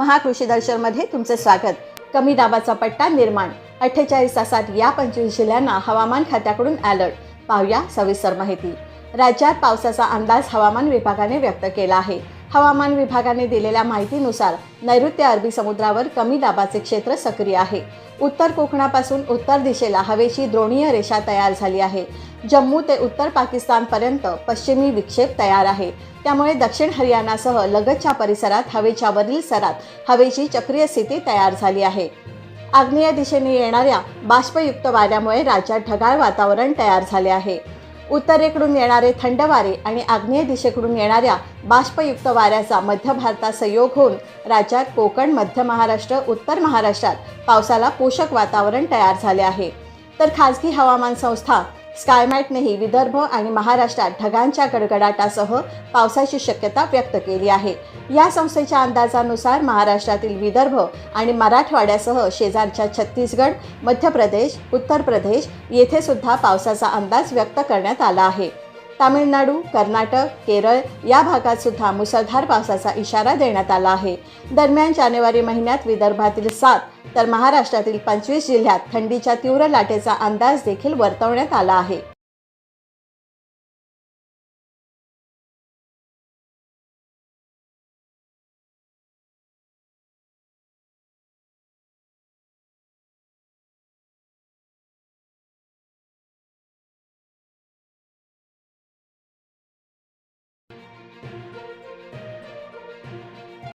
महाकृषी दर्शनमध्ये तुमचे स्वागत. कमी दाबाचा पट्टा निर्माण. अठ्ठेचाळीस तासात या पंचवीस जिल्ह्यांना हवामान खात्याकडून अलर्ट पाहूया सविस्तर माहिती. राज्यात पावसाचा अंदाज हवामान विभागाने व्यक्त केला आहे. हवामान विभागाने दिलेल्या माहितीनुसार नैऋत्य अरबी समुद्रावर कमी दाबाचे क्षेत्र सक्रिय आहे. उत्तर कोकणापासून उत्तर दिशेला हवेची द्रोणीय रेषा तयार झाली आहे. जम्मू ते उत्तर पाकिस्तानपर्यंत पश्चिमी विक्षेप तयार आहे. त्यामुळे दक्षिण हरियाणासह लगतच्या परिसरात हवेच्या वरील सरात हवेची चक्रीय स्थिती तयार झाली आहे. आग्नेय दिशेने येणाऱ्या बाष्पयुक्त वाऱ्यामुळे राज्यात ढगाळ वातावरण तयार झाले आहे. उत्तरेकडून येणारे थंड वारे आणि आग्नेय दिशेकडून येणाऱ्या बाष्पयुक्त वाऱ्याचा मध्य भारतात संयोग होऊन राज्यात कोकण मध्य महाराष्ट्र उत्तर महाराष्ट्रात पावसाला पोषक वातावरण तयार झाले आहे. तर खाजगी हवामान संस्था स्कायमॅटनेही विदर्भ आणि महाराष्ट्रात ढगांच्या गडगडाटासह पावसाची शक्यता व्यक्त केली आहे. या संस्थेच्या अंदाजानुसार महाराष्ट्रातील विदर्भ आणि मराठवाड्यासह शेजारच्या छत्तीसगड मध्य प्रदेश उत्तर प्रदेश येथे सुद्धा पावसाचा अंदाज व्यक्त करण्यात आला आहे. तामिळनाडू कर्नाटक केरळ या भागात सुद्धा मुसळधार पावसाचा इशारा देण्यात आला आहे. दरम्यान जानेवारी महिन्यात विदर्भातील सात तर महाराष्ट्रातील पंचवीस जिल्ह्यात थंडीच्या तीव्र लाटेचा अंदाज देखील वर्तवण्यात आला आहे.